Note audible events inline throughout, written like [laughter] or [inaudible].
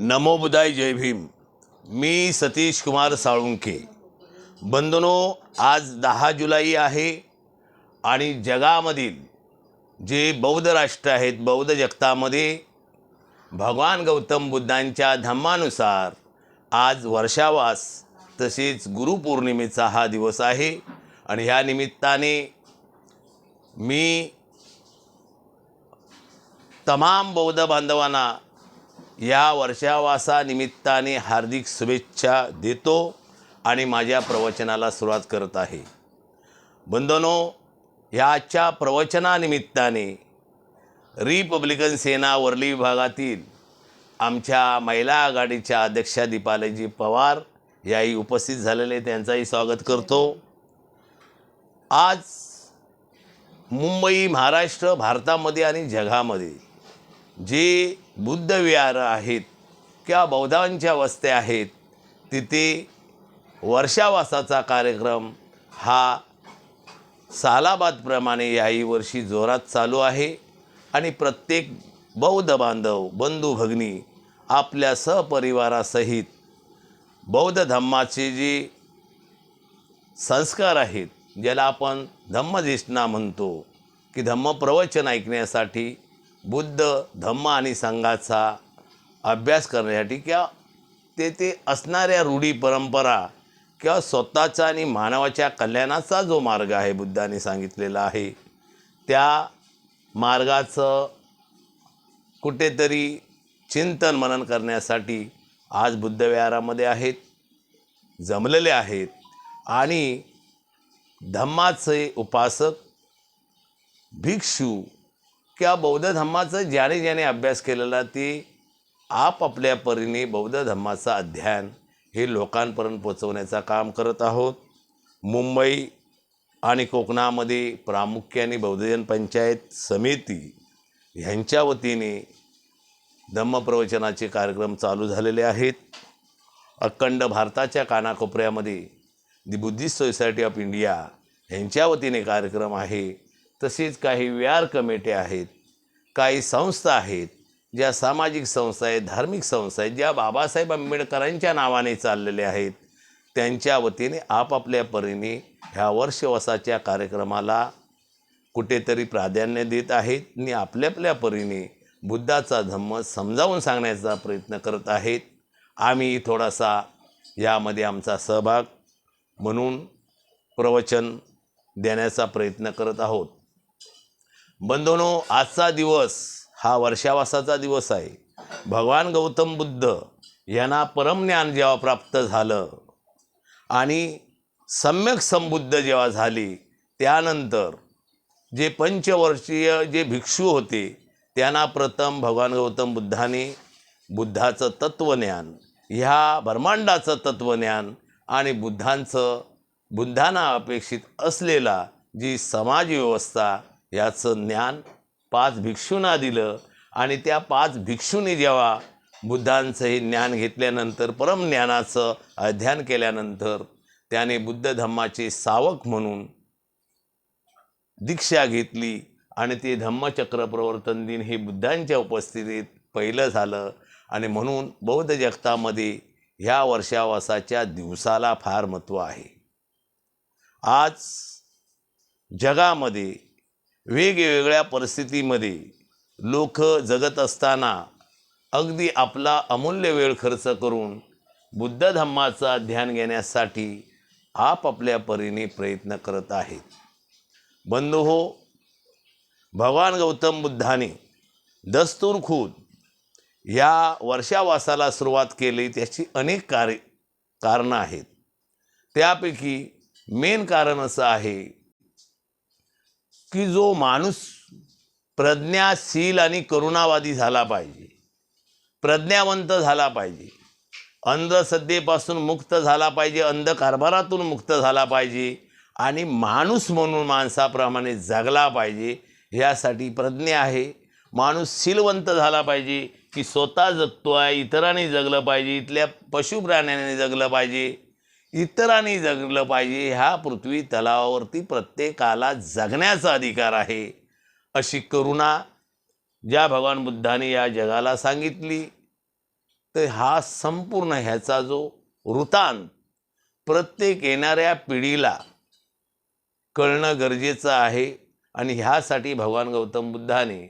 नमो बुदाय जय भीम. मी सतीश कुमार साळुंके बंधनो आज दहा जुलै आहे आणि जगामधील जे बौद्ध राष्ट्र आहेत बौद्ध जगतामध्ये भगवान गौतम बुद्धांच्या धम्मानुसार आज वर्षावास तसेच गुरुपौर्णिमेचा हा दिवस आहे आणि ह्या निमित्ताने मी तमाम बौद्ध बांधवांना या वर्षावासानिमित्ताने हार्दिक शुभेच्छा देतो आणि माझ्या प्रवचनाला सुरुवात करत आहे. बंधनो ह्याच्या प्रवचनानिमित्ताने रिपब्लिकन सेना वर्ली विभागातील आमच्या महिला आघाडीच्या अध्यक्षा दीपालीजी पवार याही उपस्थित झालेले त्यांचाही स्वागत करतो. आज मुंबई महाराष्ट्र भारतामध्ये आणि जगामध्ये जे बुद्धविहार आहेत किंवा बौद्धांच्या वस्त्या आहेत तिथे वर्षावासाचा कार्यक्रम हा सालाबादप्रमाणे याही वर्षी जोरात चालू आहे. आणि प्रत्येक बौद्ध बांधव बंधू भगिनी आपल्या सहपरिवारासहित बौद्ध धम्माचे जे संस्कार आहेत ज्याला आपण धम्मदेशना म्हणतो की धम्मप्रवचन ऐकण्यासाठी बुद्ध धम्म आणि संघाचा अभ्यास करण्यासाठी किंवा ते ते असणाऱ्या रूढी परंपरा किंवा स्वतःचा आणि मानवाच्या कल्याणाचा जो मार्ग आहे बुद्धाने सांगितलेला आहे त्या मार्गाचं कुठेतरी चिंतन मनन करण्यासाठी आज बुद्धविहारामध्ये आहेत जमलेले आहेत आणि धम्माचे उपासक भिक्षू किंवा बौद्ध धम्माचं ज्याने ज्याने अभ्यास केलेला ते आपापल्या परीने बौद्ध धम्माचं अध्ययन हे लोकांपर्यंत पोचवण्याचं काम करत आहोत. मुंबई आणि कोकणामध्ये प्रामुख्याने बौद्धजन पंचायत समिती ह्यांच्या वतीने धम्मप्रवचनाचे कार्यक्रम चालू झालेले आहेत. अखंड भारताच्या कानाकोपऱ्यामध्ये the Buddhist Society of India ह्यांच्या वतीने कार्यक्रम आहे. तसेच काही व्यार कमिट्या आहेत काही संस्था आहेत ज्या सामाजिक संस्था आहेत धार्मिक संस्था आहेत ज्या बाबासाहेब आंबेडकरांच्या नावाने चाललेल्या आहेत त्यांच्या वतीने आपापल्या परीने ह्या वर्षवसाच्या कार्यक्रमाला कुठेतरी प्राधान्य देत आहेत आणि आपल्या आपल्या परीने बुद्धाचा धम्म समजावून सांगण्याचा प्रयत्न करत आहेत. आम्ही थोडासा यामध्ये आमचा सहभाग म्हणून प्रवचन देण्याचा प्रयत्न करत आहोत. बंधनो आजचा दिवस हा वर्षावासाचा दिवस आहे. भगवान गौतम बुद्ध यांना परमज्ञान जेव्हा प्राप्त झालं आणि सम्यक संबुद्ध जेव्हा झाली त्यानंतर जे पंचवर्षीय जे भिक्षू होते त्यांना प्रथम भगवान गौतम बुद्धाने बुद्धाचं तत्त्वज्ञान ह्या ब्रह्मांडाचं तत्त्वज्ञान आणि बुद्धांचं बुद्धांना अपेक्षित असलेला जी समाजव्यवस्था याचं ज्ञान पाच भिक्षूंना दिलं आणि त्या पाच भिक्षूंनी जेव्हा बुद्धांचं हे ज्ञान घेतल्यानंतर परमज्ञानाचं अध्ययन केल्यानंतर त्याने बुद्ध धम्माचे सावक म्हणून दीक्षा घेतली आणि ते धम्मचक्र प्रवर्तन दिन हे बुद्धांच्या उपस्थितीत पहिलं झालं. आणि म्हणून बौद्ध जगतामध्ये ह्या वर्षावासाच्या दिवसाला फार महत्त्व आहे. आज जगामध्ये वेगवेगळ्या परिस्थितीमध्ये लोक जगत असताना अगदी आपला अमूल्य वेळ खर्च करून बुद्ध धम्माचा ध्यान घेण्यासाठी आपापल्या परीने प्रयत्न करत आहेत. बंधू हो भगवान गौतम बुद्धाने दस्तूर खुद या वर्षावासाला सुरुवात केली त्याची अनेक कार्य कारणं आहेत. त्यापैकी मेन कारण असं आहे की जो माणूस प्रज्ञाशील आणि करुणावादी झाला पाहिजे. प्रज्ञावंत झाला पाहिजे. अंधश्रद्धेपासून मुक्त झाला पाहिजे अंधकारभारातून मुक्त झाला पाहिजे आणि माणूस म्हणून माणसाप्रमाणे जगला पाहिजे ह्यासाठी प्रज्ञा आहे. माणूस शीलवंत झाला पाहिजे की स्वतः जगतो आहे इतरांनी जगलं पाहिजे इथल्या पशुप्राण्यांनी जगलं पाहिजे. इतरांनी जगलं पाहिजे. ह्या पृथ्वी तलावावरती प्रत्येकाला जगण्याचा अधिकार आहे. अशी करुणा ज्या भगवान बुद्धाने या जगाला सांगितली तर हा संपूर्ण ह्याचा जो वृतांत प्रत्येक येणाऱ्या पिढीला कळणं गरजेचं आहे आणि ह्यासाठी भगवान गौतम बुद्धाने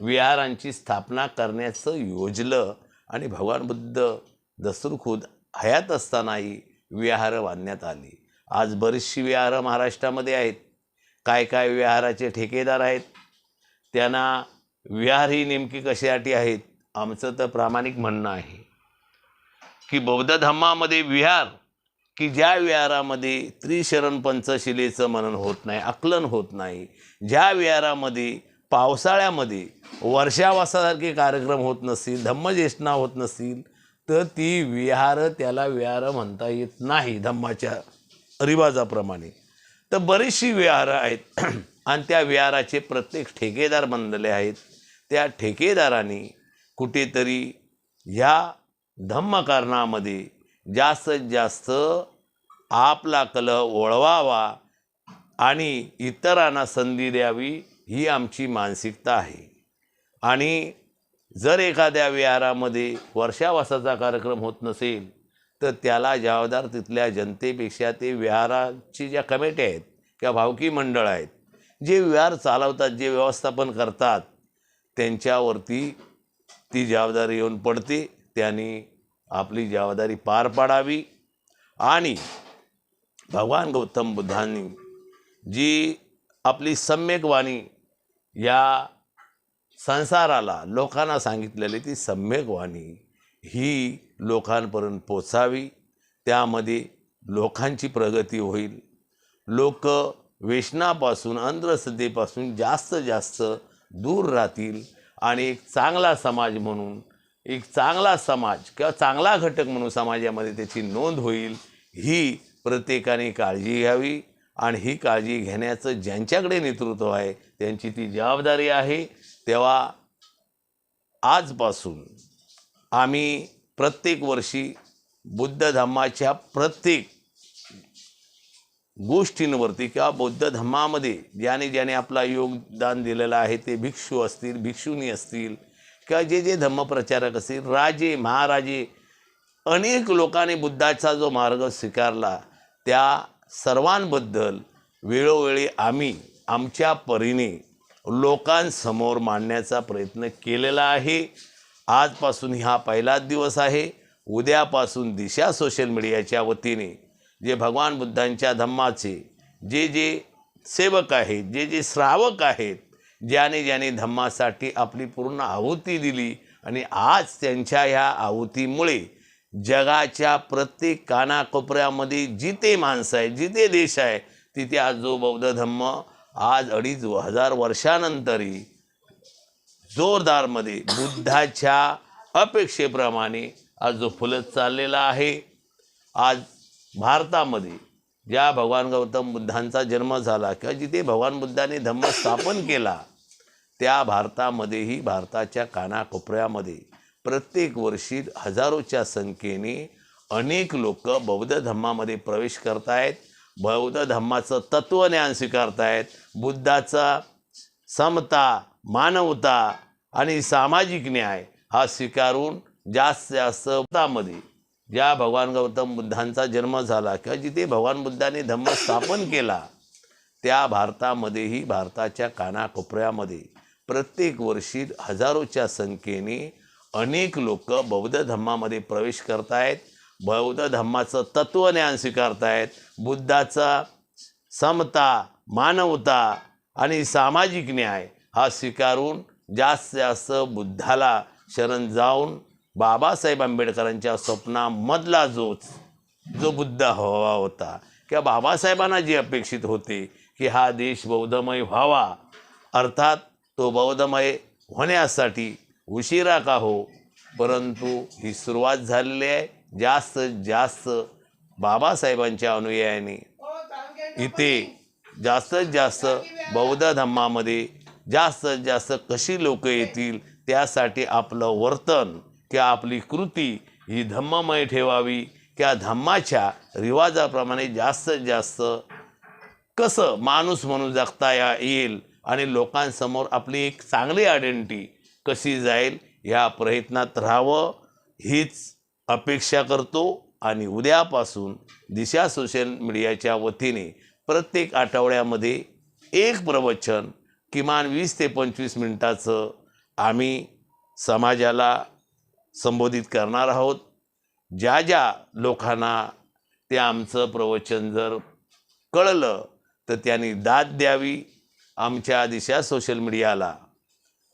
विहारांची स्थापना करण्याचं योजलं आणि भगवान बुद्ध दसरूखुद हयात असतानाही विहारं बांधण्यात आली. आज बरीचशी विहारं महाराष्ट्रामध्ये आहेत. काय काय विहाराचे ठेकेदार आहेत? त्यांना विहार ही नेमकी कशासाठी आहेत? आमचं तर प्रामाणिक म्हणणं आहे की बौद्ध धम्मामध्ये विहार की ज्या विहारामध्ये त्रिशरण पंचशिलेचं मनन होत नाही आकलन होत नाही ज्या विहारामध्ये पावसाळ्यामध्ये वर्षावासासारखे कार्यक्रम होत नसतील धम्मज्येष्ठना होत नसतील तर ती विहार त्याला विहार म्हणता येत नाही धम्माच्या रिवाजाप्रमाणे. तर बरीचशी विहारं आहेत. [clears throat] आणि त्या विहाराचे प्रत्येक ठेकेदार बनलेले आहेत. त्या ठेकेदारांनी कुठेतरी ह्या धम्मकारणामध्ये जास्तीत जास्त आपला कल ओळवावा आणि इतरांना संधी द्यावी ही आमची मानसिकता आहे. आणि जर एखाद्या विहारामध्ये वर्षावासाचा कार्यक्रम होत नसेल तर त्याला जबाबदार तिथल्या जनतेपेक्षा ते विहाराची ज्या कमिट्या आहेत किंवा भावकी मंडळ आहेत जे विहार चालवतात जे व्यवस्थापन करतात त्यांच्यावरती ती जबाबदारी येऊन पडते. त्यांनी आपली जबाबदारी पार पाडावी आणि भगवान गौतम बुद्धांनी जी आपली सम्यक वाणी या संसाराला लोकांना सांगितलेली ती सम्यक वाणी ही लोकांपर्यंत पोचावी त्यामध्ये लोकांची प्रगती होईल. लोक व्यसनापासून अंधश्रद्धेपासून जास्त जास्त दूर राहतील आणि एक चांगला समाज म्हणून एक चांगला समाज किंवा चांगला घटक म्हणून समाजामध्ये त्याची नोंद होईल ही प्रत्येकाने काळजी घ्यावी. आणि ही काळजी घेण्याचं ज्यांच्याकडे नेतृत्व आहे त्यांची ती जबाबदारी आहे. तेव्हा आजपासून आम्ही प्रत्येक वर्षी बुद्ध धम्माच्या प्रत्येक गोष्टींवरती किंवा बौद्ध धम्मामध्ये ज्याने ज्याने आपला योगदान दिलेलं आहे ते भिक्षू असतील भिक्षुनी असतील किंवा जे जे धम्मप्रचारक असतील राजे महाराजे अनेक लोकांनी बुद्धाचा जो मार्ग स्वीकारला त्या सर्वांबद्दल वेळोवेळी आम्ही आमच्या परीने लोकांसमोर मांडण्याचा प्रयत्न केलेला आहे. आजपासून हा पहिलाच दिवस आहे. उद्यापासून दिशा सोशल मीडियाच्या वतीने जे भगवान बुद्धांच्या धम्माचे जे जे सेवक आहेत जे जे श्रावक आहेत ज्याने ज्याने धम्मासाठी आपली पूर्ण आहुती दिली आणि आज त्यांच्या ह्या आहुतीमुळे जगाच्या प्रत्येक कानाकोपऱ्यामध्ये जिथे माणसं आहे जिथे देश आहे तिथे आज जो बौद्ध धम्म आज अडीच हजार वर्षानंतरही जोरदारमध्ये बुद्धाच्या अपेक्षेप्रमाणे आज जो फुलत चाललेला आहे आज भारतामध्ये ज्या भगवान गौतम बुद्धांचा जन्म झाला किंवा जिथे भगवान बुद्धाने धम्म स्थापन केला त्या भारतामध्येही भारताच्या कानाकोपऱ्यामध्ये प्रत्येक वर्षी हजारोच्या संख्येने अनेक लोक बौद्ध धम्मामध्ये प्रवेश करत आहेत बौद्ध धम्माचं तत्त्वज्ञान स्वीकारतायत. बुद्धाचा समता मानवता आणि सामाजिक न्याय हा स्वीकारून जास्त जास्त ज्या भगवान गौतम बुद्धांचा जन्म झाला किंवा जिथे भगवान बुद्धाने धम्म स्थापन केला त्या भारतामध्येही भारताच्या कानाकोपऱ्यामध्ये प्रत्येक वर्षी हजारोच्या संख्येने अनेक लोक बौद्ध धम्मामध्ये प्रवेश करतायत. बौद्ध धम्माचं तत्त्वज्ञान स्वीकारतायत. बुद्धाचा समता मानवता आणि सामाजिक न्याय हा स्वीकारून जास्त जास्त बुद्धाला शरण जाऊन बाबासाहेब आंबेडकरांच्या स्वप्नामधला जोच जो बुद्ध हवा होता किंवा बाबासाहेबांना जी अपेक्षित होते की हा देश बौद्धमय व्हावा अर्थात तो बौद्धमय होण्यासाठी उशिरा का हो परंतु ही सुरुवात झालेली आहे. जास्त जास्त बाबासाहेबांच्या अनुयायाने इथे जास्तीत जास्त बौद्ध धम्मामध्ये जास्तीत जास्त कशी लोक येतील त्यासाठी आपलं वर्तन किंवा आपली कृती ही धम्ममय ठेवावी किंवा धम्माच्या रिवाजाप्रमाणे जास्तीत जास्त कसं माणूस म्हणून जगता या येईल आणि लोकांसमोर आपली एक चांगली आयडेंटिटी कशी जाईल ह्या प्रयत्नात राहावं हीच अपेक्षा करतो आणि उद्यापासून दिशा सोशल मीडियाच्या वतीने प्रत्येक आठवड्यामध्ये एक प्रवचन किमान वीस ते पंचवीस मिनटाचं आम्ही समाजाला संबोधित करणार आहोत. ज्या ज्या लोकांना ते आमचं प्रवचन जर कळलं तर त्यांनी दाद द्यावी. आमच्या दिशा सोशल मीडियाला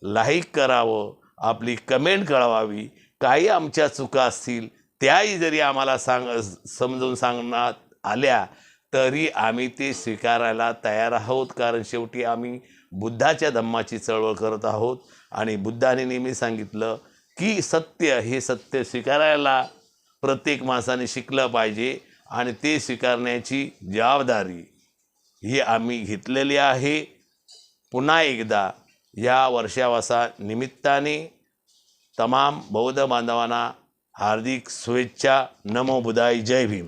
लाईक करावं आपली कमेंट कळवावी. काही आमच्या चुका असतील त्याही जरी आम्हाला सांग समजून सांगण्यात आल्या तरी आम्ही ते स्वीकारायला तयार आहोत. कारण शेवटी आम्ही बुद्धाच्या धम्माची चळवळ करत आहोत. आणि बुद्धाने नेहमी सांगितलं की सत्य हे सत्य स्वीकारायला प्रत्येक माणसाने शिकलं पाहिजे. आणि ते स्वीकारण्याची जबाबदारी ही आम्ही घेतलेली आहे. पुन्हा एकदा या वर्षावासा निमित्ताने तमाम बौद्ध बांधवांना हार्दिक शुभेच्छा नमो बुधाय जय भीम